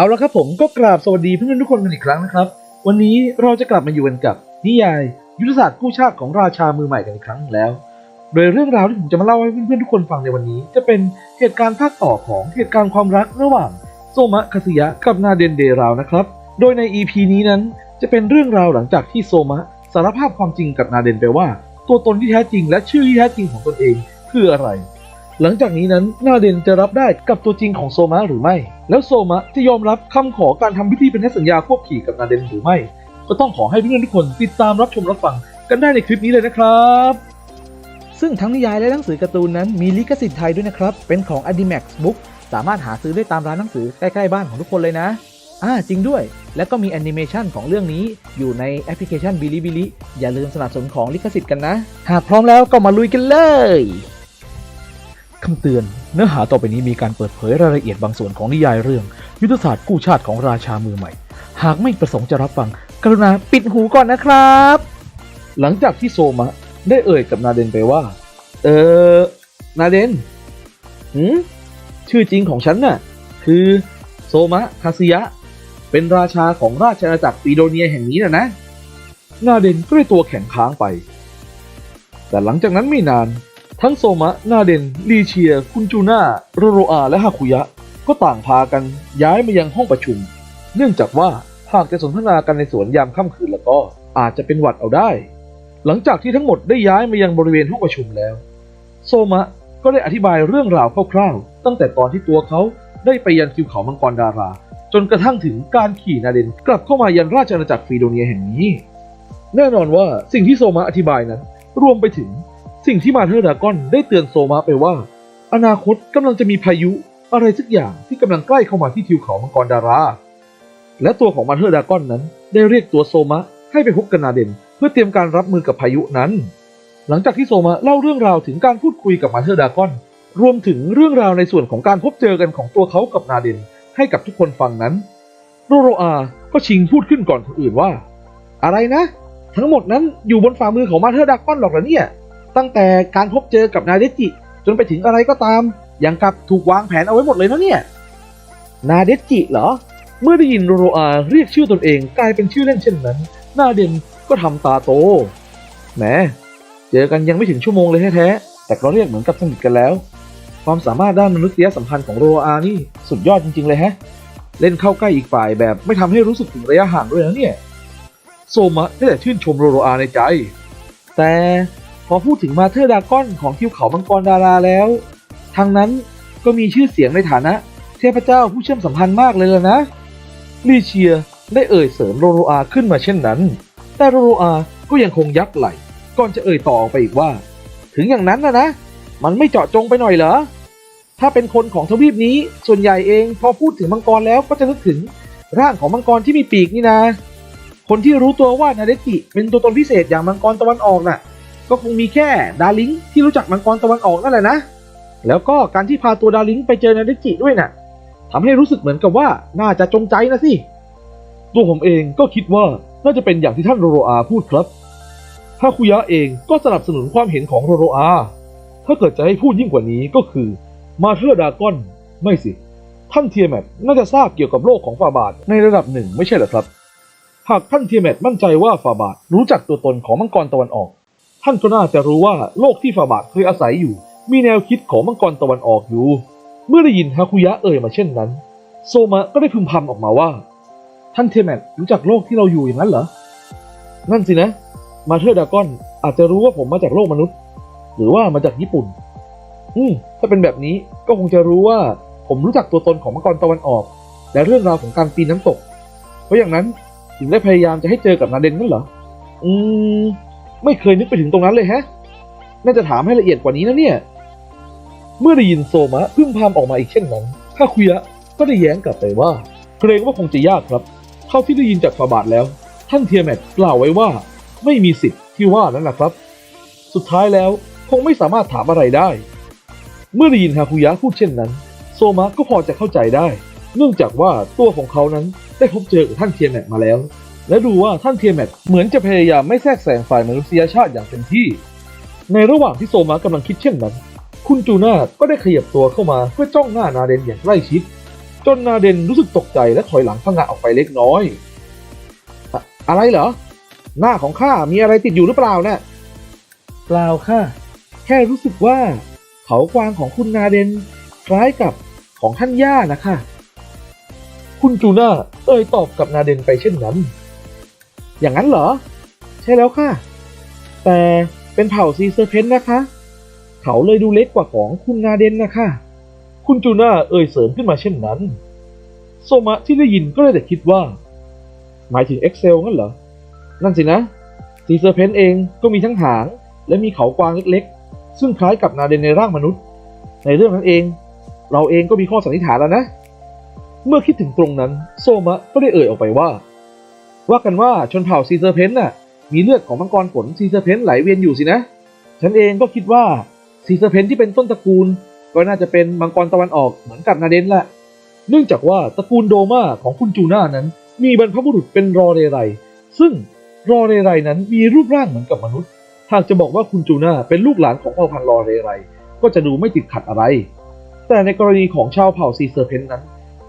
เอาละครับผมก็กราบสวัสดีเพื่อนๆทุกคนกันอีกครั้งนะครับ วันนี้เราจะกลับมาอยู่กันกับ นิยาย ยุทธศาสตร์กู้ชาติของราชามือใหม่กันอีกครั้งแล้ว โดยเรื่องราวที่ผมจะมาเล่าให้เพื่อนๆทุกคนฟังในวันนี้ จะเป็นเหตุการณ์ภาคต่อของเหตุการณ์ความรักระหว่างโซมะคาสึยะกับนาเดนเดราวนะครับ โดยใน EP นี้นั้นจะเป็นเรื่องราวหลังจากที่โซมะสารภาพความจริงกับนาเดนไปว่า ตัวตนที่แท้จริงและชื่อที่แท้จริงของตนเองคืออะไร หลังจากนี้นั้นนาเดนจะรับได้กับตัวจริงของโซมะหรือไม่ แล้วโซมะจะยอมรับคำขอการทำพิธีเป็นสัญญาควบขี่กับนาเดนหรือไม่ ก็ต้องขอให้เพื่อนทุกคนติดตามรับชมรับฟังกันได้ในคลิปนี้เลยนะครับ ซึ่งทั้งนิยายและหนังสือการ์ตูนนั้นมีลิขสิทธิ์ไทยด้วยนะครับ เป็นของ Adimax Book สามารถหาซื้อได้ตามร้านหนังสือใกล้ๆบ้านของทุกคนเลยนะอ่าจริงด้วย แล้วก็มีแอนิเมชันของเรื่องนี้อยู่ในแอปพลิเคชัน Bilibili อย่าลืมสนับสนุนของลิขสิทธิ์กันนะ หากพร้อมแล้วก็มาลุยกันเลย คำเตือน เนื้อหาต่อไปนี้มีการเปิดเผยรายละเอียดบางส่วนของนิยายเรื่อง ยุทธศาสตร์กู้ชาติของราชามือใหม่ หากไม่ประสงค์จะรับฟัง กรุณาปิดหูก่อนนะครับ หลังจากที่โซมะได้เอ่ยกับนาเดนไปว่า เออนาเดนหืมชื่อจริงของฉันน่ะ คือโซมะคาซิยะ เป็นราชาของราชอาณาจักรปีโดเนียแห่งนี้นะนะนาเดนก็ได้ตัวแข็งค้างไป แต่หลังจากนั้นไม่นาน ทั้งโซมะ นาเดนลีเชีย คุนจูน่าโรโรอา และฮาคุยะ ก็ต่างพากันย้ายมายังห้องประชุม เนื่องจากว่าหากจะสนทนากันในสวนยามค่ำคืนแล้วก็อาจจะเป็นหวัดเอาได้ หลังจากที่ทั้งหมดได้ย้ายมายังบริเวณห้องประชุมแล้ว โซมะก็ได้อธิบายเรื่องราวคร่าวๆ ตั้งแต่ตอนที่ตัวเขาได้ไปยันทิวเขามังกรดารา จนกระทั่งถึงการขี่นาเดนกลับเข้ามายันราชอาณาจักรฟีโดเนียแห่งนี้ แน่นอนว่าสิ่งที่โซมะอธิบายนั้น รวมไปถึง สิ่งที่มาเธอร์ดรากอนได้เตือนโซมะไปว่า อนาคตกำลังจะมีพายุอะไรสักอย่างที่กำลังใกล้เข้ามาที่ทิวเขามังกรดารา และตัวของมาเธอร์ดรากอนนั้น ได้เรียกตัวโซมะให้ไปพบกับนาเดน เพื่อเตรียมการรับมือกับพายุนั้น หลังจากที่โซมะเล่าเรื่องราวถึงการพูดคุยกับมาเธอร์ดรากอน รวมถึงเรื่องราวในส่วนของการพบเจอกันของตัวเขากับนาเดน ให้กับทุกคนฟังนั้น โรโรอา ก็ชิงพูดขึ้นก่อนคนอื่นว่า อะไรนะ ทั้งหมดนั้นอยู่บนฝ่ามือของมาเธอร์ดรากอนหรอกเหรอเนี่ย ตั้งแต่การพบเจอกับนาเดจิ จนไปถึงอะไรก็ตาม อย่างกับถูกวางแผนเอาไว้หมดเลยนะเนี่ย นาเดจิเหรอ เมื่อได้ยินโรโรอาเรียกชื่อตนเองกลายเป็นชื่อเล่นเช่นนั้น หน้าเด่นก็ทำตาโต แหม เจอกันยังไม่ถึงชั่วโมงเลยแท้ๆ แต่ก็เรียกเหมือนกับสนิทกันแล้ว ความสามารถด้านมนุษยสัมพันธ์ของโรโรอานี่สุดยอดจริงๆเลยแฮะ เล่นเข้าใกล้อีกฝ่ายแบบไม่ทำให้รู้สึกถึงระยะห่างด้วยนะเนี่ย โซมะได้แต่ชื่นชมโรโรอาในใจ แต่ พอพูดถึงมาเธอร์ดากอนของทิวเขามังกรดาราแล้ว ทางนั้นก็มีชื่อเสียงในฐานะ เทพเจ้าผู้เชื่อมสัมพันธ์มากเลยล่ะนะลีเชียได้เอ่ยเสริมโรโรอาขึ้นมาเช่นนั้น แต่โรโรอาก็ยังคงยักไหลก่อนจะเอ่ยต่อออกไปอีกว่า ถึงอย่างนั้นนะนะ มันไม่เจาะจงไปหน่อยเหรอ ถ้าเป็นคนของทวีปนี้ส่วนใหญ่เองพอพูดถึงมังกรแล้วก็จะนึกถึงร่างของมังกรที่มีปีกนี่นะ คนที่รู้ตัวว่านาเดจิเป็นตัวตนพิเศษอย่างมังกรตะวันออกน่ะ ก็คงมีแค่ดาริงที่รู้จักมังกรตะวันออกนั่นแหละนะ แล้วก็การที่พาตัวดาริงไปเจอนาเดจิด้วยน่ะทำให้รู้สึกเหมือนกับว่าน่าจะจงใจนะสิ ตัวผมเองก็คิดว่าน่าจะเป็นอย่างที่ท่านโรโรอาพูดครับฮาคุยะเองก็สนับสนุนความเห็นของโรโรอา ถ้าเกิดจะให้พูดยิ่งกว่านี้ก็คือมาเธอร์ดากอนไม่สิ ท่านเทียแมทน่าจะทราบเกี่ยวกับโลกของฟาบาทในระดับหนึ่งไม่ใช่หรอครับ หากท่านเทียแมทมั่นใจว่าฟาบาทรู้จักตัวตนของมังกรตะวันออก ท่านก็น่าจะรู้ว่าโลกที่ฟาบาทเคยอาศัยอยู่ มีแนวคิดของมังกรตะวันออกอยู่ เมื่อได้ยินฮาคุยะเอ่ยมาเช่นนั้น โซมะก็ได้พึมพำออกมาว่า ท่านเทียแมทรู้จักโลกที่เราอยู่อย่างนั้นเหรอ นั่นสินะ มาเธอร์ดากอนอาจจะรู้ว่าผมมาจากโลกมนุษย์ หรือว่ามาจากญี่ปุ่น อืมถ้าเป็นแบบนี้ก็คงจะรู้ว่าผมรู้จักตัวตนของมังกรตะวันออก และเรื่องราวของการปีนน้ำตก เพราะอย่างนั้นถึงได้พยายามจะให้เจอกับนาเดนนั่นเหรอ อืม ไม่เคยนึกไปถึงตรงนั้นเลยฮะ น่าจะถามให้ละเอียดกว่านี้นะเนี่ย เมื่อได้ยินโซมะพึ่งพำออกมาอีกเช่นนั้นฮาคุยะก็ได้แย้งกลับไปว่า เกรงว่าคงจะยากครับ เท่าที่ได้ยินจากฟาบาทแล้ว ท่านเทียแมทกล่าวไว้ว่า ไม่มีสิทธิ์ที่ว่านั้นนะครับ สุดท้ายแล้วคงไม่สามารถถามอะไรได้ เมื่อได้ยินฮาคุยะพูดเช่นนั้น โซมะก็พอจะเข้าใจได้ เนื่องจากว่าตัวของเขานั้นได้พบเจอกับท่านเทียแมทมาแล้ว และดูว่าท่านเทียแมทเหมือนจะพยายามไม่แทรกแซงฝ่ายมนุษยชาติอย่างเต็มที่ ในระหว่างที่โซมะกำลังคิดเช่นนั้น คุณจูน่าก็ได้ขยับตัวเข้ามาเพื่อจ้องหน้านาเดนอย่างใกล้ชิด จนนาเดนรู้สึกตกใจและถอยหลังพังงะออกไปเล็กน้อยอะอะไรเหรอ หน้าของข้ามีอะไรติดอยู่หรือเปล่านะ่ะเปล่าค่ะ แค่รู้สึกว่าเขากวางของคุณนาเดนคล้ายกับของท่านย่านะคะ คุณจูน่าเอ่ยตอบกับนาเดนไปเช่นนั้น อย่างนั้นเหรอ ใช่แล้วค่ะ แต่เป็นเผ่าซีเซอร์เพนนะคะ เขาเลยดูเล็กกว่าของคุณนาเดนนะคะ คุณจูน่าเอ่ยเสริมขึ้นมาเช่นนั้น โซมะที่ได้ยินก็เลยแต่คิดว่า หมายถึง Excel งั้นเหรอ นั่นสินะซีเซอร์เพนเองก็มีทั้งหาง และมีเขากวางเล็กๆ ซึ่งคล้ายกับนาเดนในร่างมนุษย์ ในเรื่องนั้นเอง เราเองก็มีข้อสันนิษฐานแล้วนะ เมื่อคิดถึงตรงนั้น โซมะก็ได้เอ่ยออกไปว่า ว่ากันว่าชนเผ่าซีเซอร์เพนน่ะมีเลือดของมังกรขนซีเซอร์เพนไหลเวียนอยู่สินะ ฉันเองก็คิดว่าซีเซอร์เพนที่เป็นต้นตระกูล ก็น่าจะเป็นมังกรตะวันออกเหมือนกับนาเดนแหละ เนื่องจากว่าตระกูลโดมาของคุณจูน่านั้น มีบรรพบุรุษเป็นรอเรไร ซึ่งรอเรไรนั้นมีรูปร่างเหมือนกับมนุษย์ หากจะบอกว่าคุณจูน่าเป็นลูกหลานของเผ่าพันธุ์รอเรไร ก็จะดูไม่ติดขัดอะไร แต่ในกรณีของชาวเผ่าซีเซอร์เพนนั้น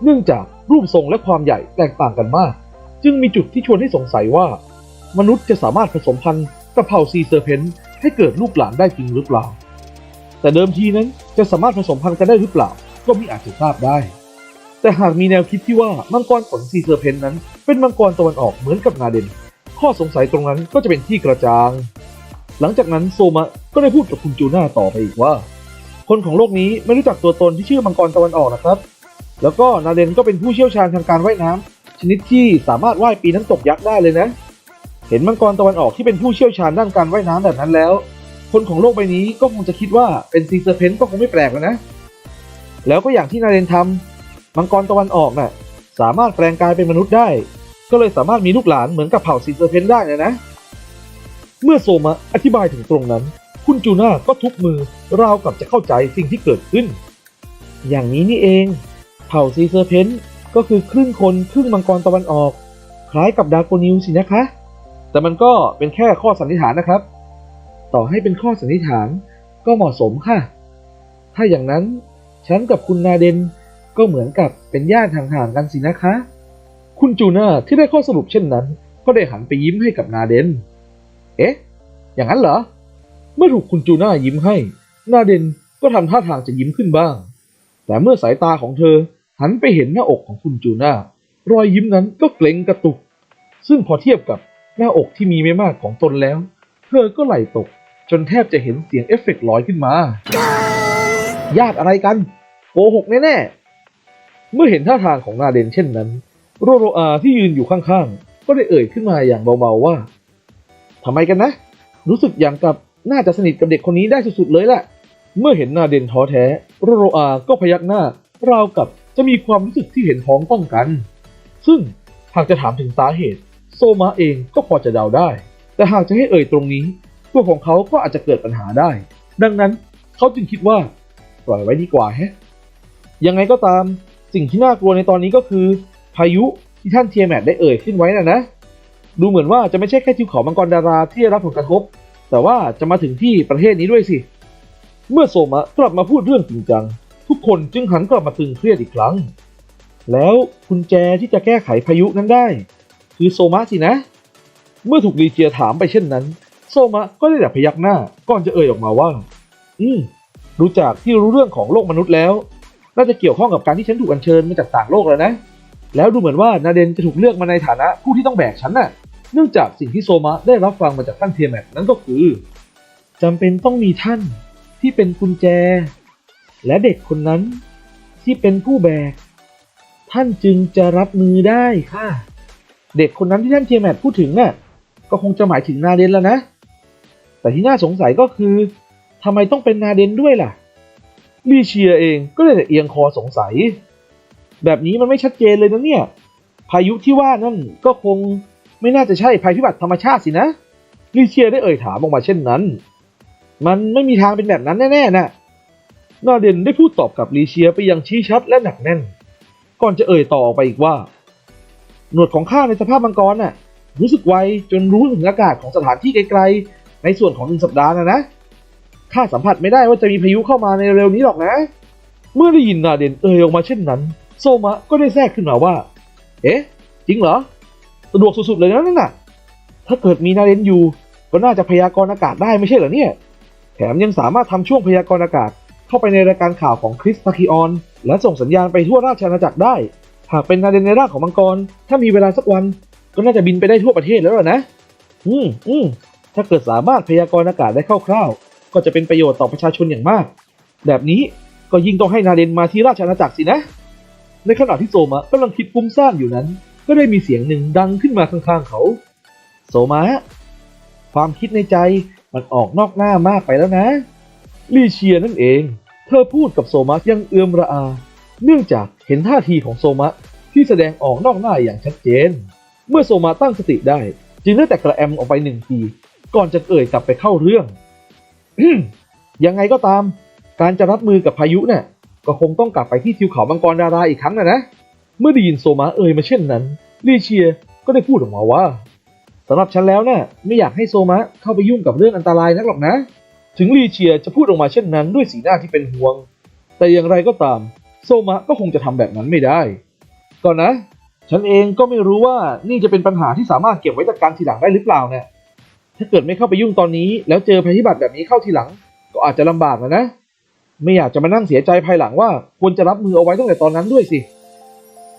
เนื่องจากรูปทรงและความใหญ่แตกต่างกันมาก จึงมีจุดที่ชวนให้สงสัยว่า มนุษย์จะสามารถผสมพันธุ์กับเผ่าซีเซอร์เพนให้เกิดลูกหลานได้จริงหรือเปล่า แต่เดิมทีนั้นจะสามารถผสมพันธุ์กันได้หรือเปล่า ก็มิอาจจะทราบได้ แต่หากมีแนวคิดที่ว่ามังกรขนซีเซอร์เพนนั้น เป็นมังกรตะวันออกเหมือนกับนาเดน ข้อสงสัยตรงนั้นก็จะเป็นที่กระจ่าง หลังจากนั้นโซมะก็ได้พูดกับคุณจูน่าต่อไปอีกว่า คนของโลกนี้ไม่รู้จักตัวตนที่ชื่อมังกรตะวันออกนะครับ แล้วก็นาเดนก็เป็นผู้เชี่ยวชาญทางการว่ายน้ำ ชนิดที่สามารถว่ายปีน้ำตกยักษ์ได้เลยนะ เห็นมังกรตะวันออกที่เป็นผู้เชี่ยวชาญด้านการว่ายน้ำแบบนั้นแล้ว คนของโลกใบนี้ก็คงจะคิดว่าเป็นซีเซอร์เพนก็คงไม่แปลกแล้วนะ แล้วก็อย่างที่นาเดนทำมังกรตะวันออกน่ะสามารถแปลงกายเป็นมนุษย์ได้ ก็เลยสามารถมีลูกหลานเหมือนกับเผ่าซีเซอร์เพนได้นะนะ เมื่อโซมะอธิบายถึงตรงนั้น คุณจูน่าก็ทุบมือราวกับจะเข้าใจสิ่งที่เกิดขึ้น อย่างนี้นี่เอง เผ่าซีเซอร์เพน ก็คือครึ่งคนครึ่งมังกรตะวันออก คล้ายกับดาโกนิวสินะคะ แต่มันก็เป็นแค่ข้อสันนิษฐานนะครับ ต่อให้เป็นข้อสันนิษฐานก็เหมาะสมค่ะ ถ้าอย่างนั้นฉันกับคุณนาเดนก็เหมือนกับเป็นญาติห่างๆกันสินะคะ คุณจูน่าที่ได้ข้อสรุปเช่นนั้น ก็ได้หันไปยิ้มให้กับนาเดน เอ๊ะ อย่างนั้นเหรอ เมื่อถูกคุณจูน่ายิ้มให้ นาเดนก็ทำท่าทางจะยิ้มขึ้นบ้าง แต่เมื่อสายตาของเธอ หันไปเห็นหน้าอกของคุณจูน่ารอยยิ้มนั้นก็เกร็งกระตุก ซึ่งพอเทียบกับหน้าอกที่มีไม่มากของตนแล้ว เธอก็ไหลตก จนแทบจะเห็นเสียงเอฟเฟกต์ลอยขึ้นมา ญาติอะไรกัน โกหกแน่ๆ เมื่อเห็นท่าทางของนาเดนเช่นนั้น โรโรอาที่ยืนอยู่ข้างๆ ก็ได้เอ่ยขึ้นมาอย่างเบาๆว่าทำไมกันนะ รู้สึกอย่างกับน่าจะสนิทกับเด็กคนนี้ได้สุดๆเลยแหละ เมื่อเห็นนาเดนท้อแท้ โรโรอาก็พยักหน้าราวกับ จะมีความรู้สึกที่เห็นพ้องต้องกัน ซึ่งหากจะถามถึงสาเหตุ โซมาเองก็พอจะเดาได้ แต่หากจะให้เอ่ยตรงนี้ ตัวของเขาก็อาจจะเกิดปัญหาได้ ดังนั้นเขาจึงคิดว่าปล่อยไว้ดีกว่าแฮะยังไงก็ตามสิ่งที่น่ากลัวในตอนนี้ก็คือ พายุที่ท่านเทียแมทได้เอ่ยขึ้นไว้น่ะนะ ดูเหมือนว่าจะไม่ใช่แค่ทิวเขามังกรดาราที่ได้รับผลกระทบ แต่ว่าจะมาถึงที่ประเทศนี้ด้วยสิ เมื่อโซมะกลับมาพูดเรื่องจริงจัง ทุกคนจึงหันกลับมาตึงเครียดอีกครั้ง แล้วกุญแจที่จะแก้ไขพายุนั้นได้ คือโซมะสินะ เมื่อถูกลีเจียถามไปเช่นนั้น โซมะก็ได้แต่พยักหน้าก่อนจะเอ่ยออกมาว่า อืมดูจากที่รู้เรื่องของโลกมนุษย์แล้ว น่าจะเกี่ยวข้องกับการที่ฉันถูกอัญเชิญมาจากต่างโลกแล้วนะ แล้วดูเหมือนว่านาเดนจะถูกเลือกมาในฐานะผู้ที่ต้องแบกฉันน่ะ เนื่องจากสิ่งที่โซมะได้รับฟังมาจากท่านเทียแมทนั้นก็คือจำเป็นต้องมีท่านที่เป็นกุญแจ และเด็กคนนั้นที่เป็นผู้แบก ท่านจึงจะรับมือได้ค่ะ เด็กคนนั้นที่ท่านเทียแมทพูดถึงน่ะก็คงจะหมายถึงนาเดนแล้วนะ แต่ที่น่าสงสัยก็คือทำไมต้องเป็นนาเดนด้วยล่ะลีเชียเองก็เลยแต่เอียงคอสงสัย แบบนี้มันไม่ชัดเจนเลยนะเนี่ย พายุที่ว่านั่นก็คงไม่น่าจะใช่ภัยพิบัติธรรมชาติสินะลีเชียได้เอ่ยถามออกมาเช่นนั้น มันไม่มีทางเป็นแบบนั้นแน่ๆนะ นาเดนได้พูดตอบกับลีเชียไปอยังชี้ชัดและหนักแน่น ก่อนจะเอ่ยต่อออกไปอีกว่า หนวดของข้าในสภาพมังกรน่ะ รู้สึกไวจนรู้ถึงอากาศของสถานที่ไกลๆ ในส่วนของหนึ่งสัปดาห์นะนะข้าสัมผัสไม่ได้ว่าจะมีพายุเข้ามาในเร็วนี้หรอกนะ เมื่อได้ยินนาเดนเอ่ยออกมาเช่นนั้น โซมะก็ได้แทรกขึ้นมาว่า เอ๊ะ จริงเหรอ สะดวกสุดๆเลยนะนั่นน่ะ ถ้าเกิดมีนาเรนอยู่ ก็น่าจะพยากรณ์อากาศได้ไม่ใช่เหรอเนี่ย แถมยังสามารถทำช่วงพยากรณ์อากาศ เข้าไปในรายการข่าวของคริสพาคิออน และส่งสัญญาณไปทั่วราชอาณาจักรได้ หากเป็นนาเรนในร่างของมังกร ถ้ามีเวลาสักวัน ก็น่าจะบินไปได้ทั่วประเทศแล้วนะ อืมอืมถ้าเกิดสามารถพยากรณ์อากาศได้คร่าวๆ ก็จะเป็นประโยชน์ต่อประชาชนอย่างมาก แบบนี้ก็ยิ่งต้องให้นาเรนมาที่ราชอาณาจักรสินะ ในขณะที่โซมะกำลังคิดฟุ้งซ่านอยู่นั้น ก็ได้มีเสียงหนึ่งดังขึ้นมาข้างๆเขา โซมะความคิดในใจมันออกนอกหน้ามากไปแล้วนะ ลีเชียนั่นเอง เธอพูดกับโซมะอยังเอือมระอา เนื่องจากเห็นท่าทีของโซมะที่แสดงออกนอกหน้าอย่างชัดเจน เมื่อโซมะตั้งสติได้ จึงได้แต่กระแอมออกไปหนึ่งที ก่อนจะเอ่ยกลับไปเข้าเรื่อง ยังไงก็ตาม การจะรับมือกับพายุเนี่ยก็คงต้องกลับไปที่ทิวเขามังกรดาราอีกครั้งนะนะ เมื่อได้ยินโซมะเอ่ยมาเช่นนั้นลีเชียก็ได้พูดออกมาว่าสำหรับฉันแล้วนี่ยไม่อยากให้โซมะเข้าไปยุ่งกับเรื่องอันตรายนักหรอกนะ ถึงลีเชียจะพูดออกมาเช่นนั้นด้วยสีหน้าที่เป็นห่วง แต่อย่างไรก็ตาม โซมะก็คงจะทำแบบนั้นไม่ได้ ก่อนนะ ฉันเองก็ไม่รู้ว่านี่จะเป็นปัญหาที่สามารถเก็บไว้จัดการทีหลังได้หรือเปล่าเนี่ยถ้าเกิดไม่เข้าไปยุ่งตอนนี้ แล้วเจอภัยพิบัติแบบนี้เข้าทีหลัง ก็อาจจะลำบากนะนะ ไม่อยากจะมานั่งเสียใจภายหลังว่าควรจะรับมือเอาไว้ตั้งแต่ตอนนั้นด้วยสิ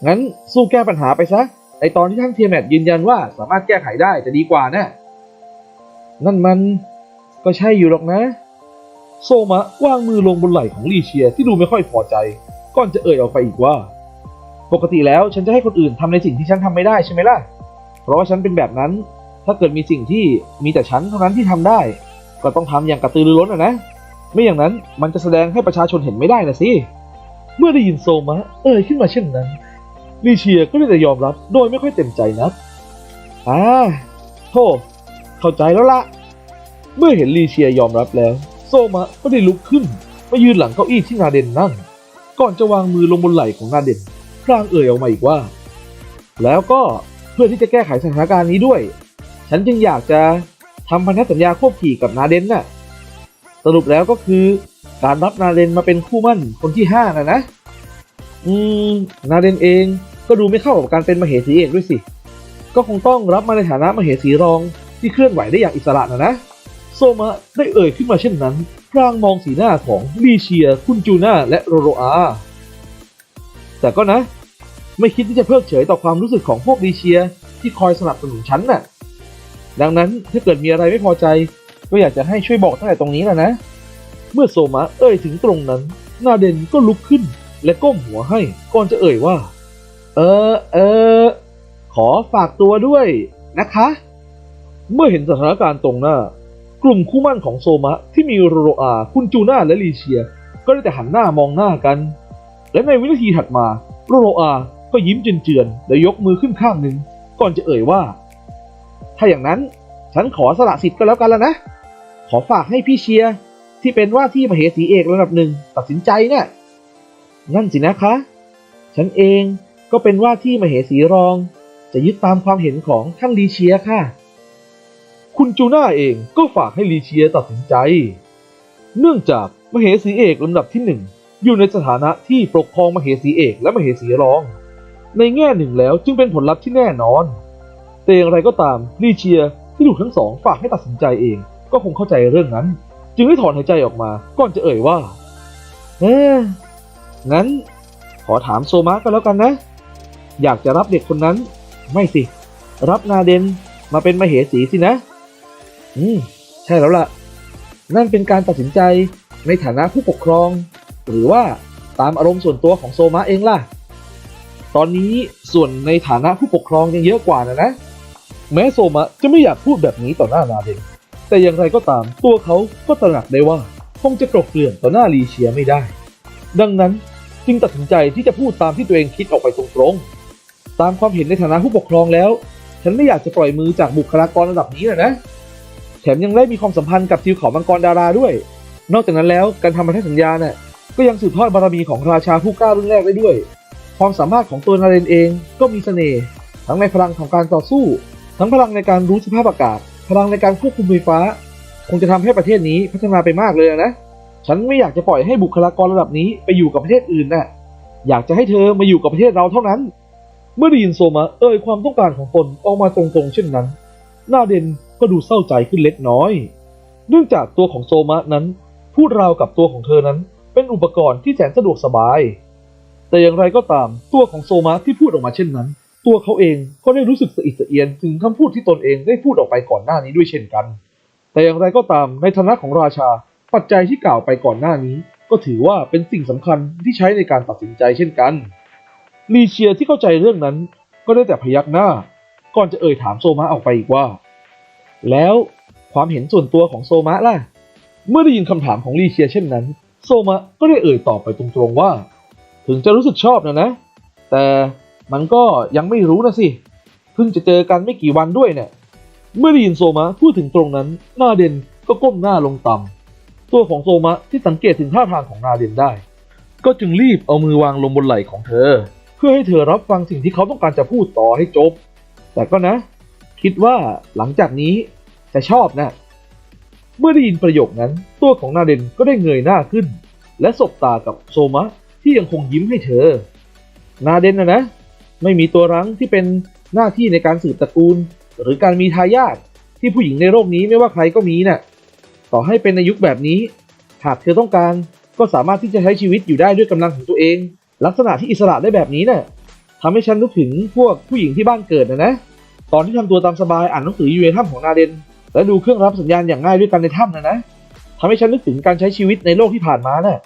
งั้นสู้แก้ปัญหาไปซะในตอนที่ท่านเทียแมทยืนยันว่าสามารถแก้ไขได้จะดีกว่านะนั่นมัน ก็ใช่อยู่หรอกนะ โซมะวางมือลงบนไหล่ของลีเชียที่ดูไม่ค่อยพอใจ ก่อนจะเอ่ยออกไปอีกว่า ปกติแล้วฉันจะให้คนอื่นทำในสิ่งที่ฉันทำไม่ได้ใช่ไหมล่ะ เพราะว่าฉันเป็นแบบนั้น ถ้าเกิดมีสิ่งที่มีแต่ฉันเท่านั้นที่ทำได้ ก็ต้องทำอย่างกระตือรือร้นนะนะ ไม่อย่างนั้นมันจะแสดงให้ประชาชนเห็นไม่ได้นะสิ เมื่อได้ยินโซมะเอ่ยขึ้นมาเช่นนั้นลีเชียก็ได้แต่ยอมรับโดยไม่ค่อยเต็มใจนักอ่าโธ่เข้าใจแล้วละ เมื่อเห็นลีเชียยอมรับแล้ว โซมะก็ได้ลุกขึ้นมายืนหลังเก้าอี้ที่นาเดนนั่ง ก่อนจะวางมือลงบนไหล่ของนาเดนพลางเอ่ยออกมาอีกว่า แล้วก็เพื่อที่จะแก้ไขสถานการณ์นี้ด้วย ฉันจึงอยากจะทำพันธสัญญาควบขี่กับนาเดนน่ะสรุปแล้วก็คือการรับนาเดนมาเป็นคู่มั่นคนที่ห้านะนะ อืม นาเดนเองก็ดูไม่เข้ากับการเป็นมเหสีเอกด้วยสิ ก็คงต้องรับมาในฐานะมเหสีรองที่เคลื่อนไหวได้อย่างอิสระนะนะ ซมะได้เอ่ยขึ้นมาเช่นนั้น พรางมองสีหน้าของลีเชีย คุณจูน่า และโรโรอา แต่ก็นะ ไม่คิดที่จะเพิกเฉยต่อความรู้สึกของพวกลีเชีย ที่คอยสนับสนุนฉันน่ะ ดังนั้นถ้าเกิดมีอะไรไม่พอใจ ก็อยากจะให้ช่วยบอกตั้งแต่ตรงนี้แหละนะ เมื่อโซมะเอ่ยถึงตรงนั้น นาเดนก็ลุกขึ้น และก้มหัวให้ก่อนจะเอ่ยว่า เออเออขอฝากตัวด้วยนะคะ เมื่อเห็นสถานการณ์ตรงหน้า กลุ่มคู่มั่นของโซมะที่มีโรโรอาคุณจูน่าและลีเชีย ก็ได้แต่หันหน้ามองหน้ากัน และในวินาทีถัดมาโรโรอาก็ยิ้มเจือนๆแล้วยกมือขึ้นข้างหนึ่งก่อนจะเอ่ยว่า ถ้าอย่างนั้นฉันขอสละสิทธิ์ก็แล้วกันแล้วนะ ขอฝากให้พี่เชียร์ที่เป็นว่าที่มเหสีเอกระดับหนึ่งตัดสินใจนะ่ะนั่นสินะคะ ฉันเองก็เป็นว่าที่มเหสีรอง จะยึดตามความเห็นของท่านลีเชียค่ะ คุณจูน่าเองก็ฝากให้ลีเชียตัดสินใจ เนื่องจากมเหสีเอกลำดับที่หนึ่งอยู่ในสถานะที่ปกครองมเหสีเอกและมเหสีรอง ในแง่หนึ่งแล้วจึงเป็นผลลัพธ์ที่แน่นอน แต่อย่างไรก็ตามลีเชียที่ถูกทั้งสองฝากให้ตัดสินใจเองก็คงเข้าใจเรื่องนั้น จึงได้ถอนหายใจออกมาก่อนจะเอ่ยว่าเอ๊งั้น ขอถามโซมะก็แล้วกันนะ อยากจะรับเด็กคนนั้น ไม่สิ รับนาเดนมาเป็นมเหสีสินะ อืม ใช่แล้วล่ะ นั่นเป็นการตัดสินใจในฐานะผู้ปกครอง หรือว่าตามอารมณ์ส่วนตัวของโซมะเองล่ะ ตอนนี้ส่วนในฐานะผู้ปกครองยังเยอะกว่านะนะ แม้โซมะจะไม่อยากพูดแบบนี้ต่อหน้านาเดนแต่อย่างไรก็ตามตัวเขาก็ตระหนักได้ว่า คงจะกลบเกลื่อนต่อหน้าลีเชียไม่ได้ ดังนั้นจึงตัดสินใจที่จะพูดตามที่ตัวเองคิดออกไปตรงๆ ตามความเห็นในฐานะผู้ปกครองแล้ว ฉันไม่อยากจะปล่อยมือจากบุคลากรระดับนี้นะนะ แถมยังได้มีความสัมพันธ์กับทิวเขามังกรดาราด้วย นอกจากนั้นแล้วการทำพันธสัญญาเนี่ยก็ยังสืบทอดบารมีของราชาผู้กล้ารุ่นแรกได้ด้วย ความสามารถของตัวนาเรนเองก็มีเสน่ห์ทั้งในพลังของการต่อสู้ ทั้งพลังในการรู้สภาพอากาศ พลังในการควบคุมไฟฟ้า คงจะทำให้ประเทศนี้พัฒนาไปมากเลยนะ ฉันไม่อยากจะปล่อยให้บุคลากรระดับนี้ไปอยู่กับประเทศอื่นน่ะอยากจะให้เธอมาอยู่กับประเทศเราเท่านั้น เมื่อได้ยินโซมะเอ่ยความต้องการของตนออกมาตรงๆ เช่นนั้น หน้าเดน ก็ดูเศร้าใจขึ้นเล็กน้อย เนื่องจากตัวของโซมะนั้น พูดราวกับตัวของเธอนั้น เป็นอุปกรณ์ที่แสนสะดวกสบาย แต่อย่างไรก็ตามตัวของโซมะที่พูดออกมาเช่นนั้น ตัวเขาเองก็ได้รู้สึกสะอิดสะเอียนถึงคำพูดที่ตนเองได้พูดออกไปก่อนหน้านี้ด้วยเช่นกัน แต่อย่างไรก็ตามในฐานะของราชาปัจจัยที่กล่าวไปก่อนหน้านี้ ก็ถือว่าเป็นสิ่งสำคัญที่ใช้ในการตัดสินใจเช่นกันลีเชียที่เข้าใจเรื่องนั้น ก็ได้แต่พยักหน้า ก่อนจะเอ่ยถามโซมะออกไปอีกว่า แล้วความเห็นส่วนตัวของโซมะล่ะ เมื่อได้ยินคำถามของลีเชียเช่นนั้น โซมะก็ได้เอ่ยตอบไปตรงๆว่า ถึงจะรู้สึกชอบนะนะ แต่มันก็ยังไม่รู้นะสิ เพิ่งจะเจอกันไม่กี่วันด้วยเนี่ย เมื่อได้ยินโซมะพูดถึงตรงนั้น นาเดนก็ก้มหน้าลงต่ำตัวของโซมะที่สังเกตถึงท่าทางของนาเดนได้ ก็จึงรีบเอามือวางลงบนไหล่ของเธอ เพื่อให้เธอรับฟังสิ่งที่เขาต้องการจะพูดต่อให้จบ แต่ก็นะ คิดว่าหลังจากนี้จะชอบนะ เมื่อได้ยินประโยคนั้น ตัวของนาเดนก็ได้เงยหน้าขึ้น และสบตากับโซมะที่ยังคงยิ้มให้เธอ นาเดนนะนะ ไม่มีตัวรั้งที่เป็นหน้าที่ในการสืบตระกูล หรือการมีทายาทที่ผู้หญิงในโลกนี้ไม่ว่าใครก็มีน่ะต่อให้เป็นในยุคแบบนี้ หากเธอต้องการก็สามารถที่จะใช้ชีวิตอยู่ได้ด้วยกำลังของตัวเอง ลักษณะที่อิสระได้แบบนี้น่ะทำให้ฉันนึกถึงพวกผู้หญิงที่บ้านเกิดนะนะ ตอนที่ทำตัวตามสบายอ่านหนังสืออยู่ในถ้ำของนาเดน และดูเครื่องรับสัญญาณอย่างง่ายด้วยกันในถ้ำนะนะทำให้ฉันนึกถึงการใช้ชีวิตในโลกที่ผ่านมาน่ะ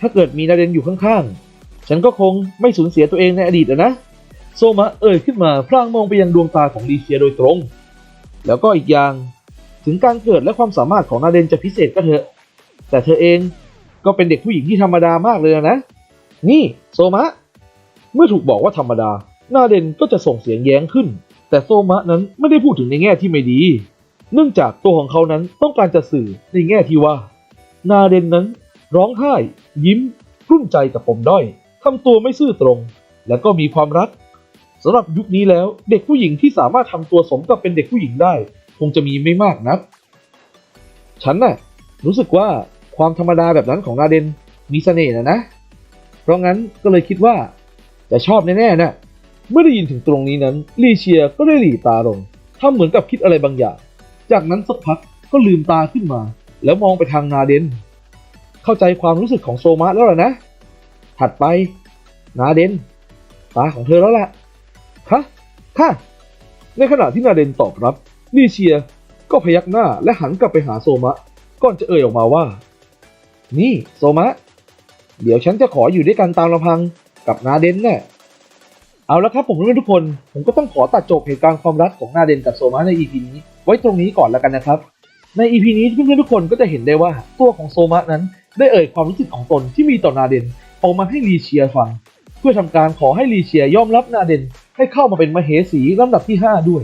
ถ้าเกิดมีนาเดนอยู่ข้างๆ ฉันก็คงไม่สูญเสียตัวเองในอดีตนะ โซมะเอ่ยขึ้นมาพลางมองไปยังดวงตาของลีเซียโดยตรง แล้วก็อีกอย่างถึงการเกิดและความสามารถของนาเดนจะพิเศษก็เถอะ แต่เธอเองก็เป็นเด็กผู้หญิงที่ธรรมดามากเลยนะ นี่โซมะ เมื่อถูกบอกว่าธรรมดา นาเดนก็จะส่งเสียงแย้งขึ้น แต่โซมะนั้นไม่ได้พูดถึงในแง่ที่ไม่ดี เนื่องจากตัวของเขานั้นต้องการจะสื่อในแง่ที่ว่า นาเดนนั้นร้องไห้ ยิ้มกลุ้มใจกับปมด้อยทำตัวไม่ซื่อตรง และก็มีความรักสำหรับยุคนี้แล้วเด็กผู้หญิงที่สามารถทำตัวสมกับเป็นเด็กผู้หญิงได้ คงจะมีไม่มากนัก ฉันน่ะรู้สึกว่าความธรรมดาแบบนั้นของนาเดนมีเสน่ห์นะนะ เพราะงั้นก็เลยคิดว่าจะชอบแน่ๆนะ เมื่อได้ยินถึงตรงนี้นั้นลีเชียก็ได้หลีตาลงทำเหมือนกับคิดอะไรบางอย่าง จากนั้นสักพักก็ลืมตาขึ้นมา แล้วมองไปทางนาเดน เข้าใจความรู้สึกของโซมะแล้วล่ะนะ ถัดไป นาเดน ตาของเธอแล้วล่ะฮะค่ะในขณะที่นาเดนตอบรับลีเชียก็พยักหน้าและหันกลับไปหาโซมะ ก่อนจะเอ่ยออกมาว่า นี่โซมะ เดี๋ยวฉันจะขออยู่ด้วยกันตามลำพังกับนาเดนแน่ เอาละครับผมเพื่อนทุกคน ผมก็ต้องขอตัดจบเหตุการณ์ความรักของนาเดนกับโซมะใน EP นี้ ไว้ตรงนี้ก่อนแล้วกันนะครับ ใน EP นี้เพื่อนๆทุกคนก็จะเห็นได้ว่าตัวของโซมะนั้น ได้เอ่ยความรู้สึกของตนที่มีต่อนาเดนออกมาให้ลีเชียฟัง เพื่อทำการขอให้ลีเชียยอมรับนาเดนให้เข้ามาเป็นมเหสีลำดับที่ 5 ด้วย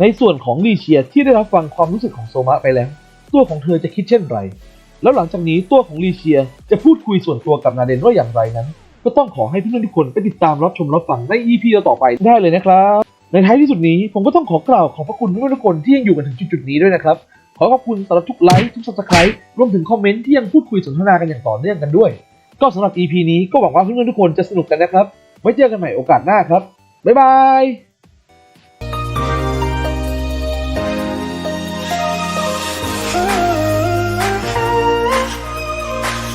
ในส่วนของลีเชียที่ได้รับฟังความรู้สึกของโซมะไปแล้ว ตัวของเธอจะคิดเช่นไร แล้วหลังจากนี้ตัวของลีเชียจะพูดคุยส่วนตัวกับนาเดนว่าอย่างไรนั้น ก็ต้องขอให้เพื่อนๆทุกคนไปติดตามรับชมรับฟังใน EP ต่อไปได้เลยนะครับ ในท้ายที่สุดนี้ผมก็ต้องขอกล่าวขอบพระคุณเพื่อนๆทุกคนที่ยังอยู่กันถึงจุดๆนี้ด้วยนะครับ ขอขอบคุณสำหรับทุกไลค์ทุกซับสไครต์รวมถึงคอมเมนต์ที่ยังพูดคุยสนทนากันอย่างต่อเนื่องกันด้วย ก็สำหรับ EP นี้ก็หวังว่าเพื่อนๆทุกคนจะสนุกกันนะครับ ไว้เจอกันใหม่โอกาสหน้าครับบ๊ายบาย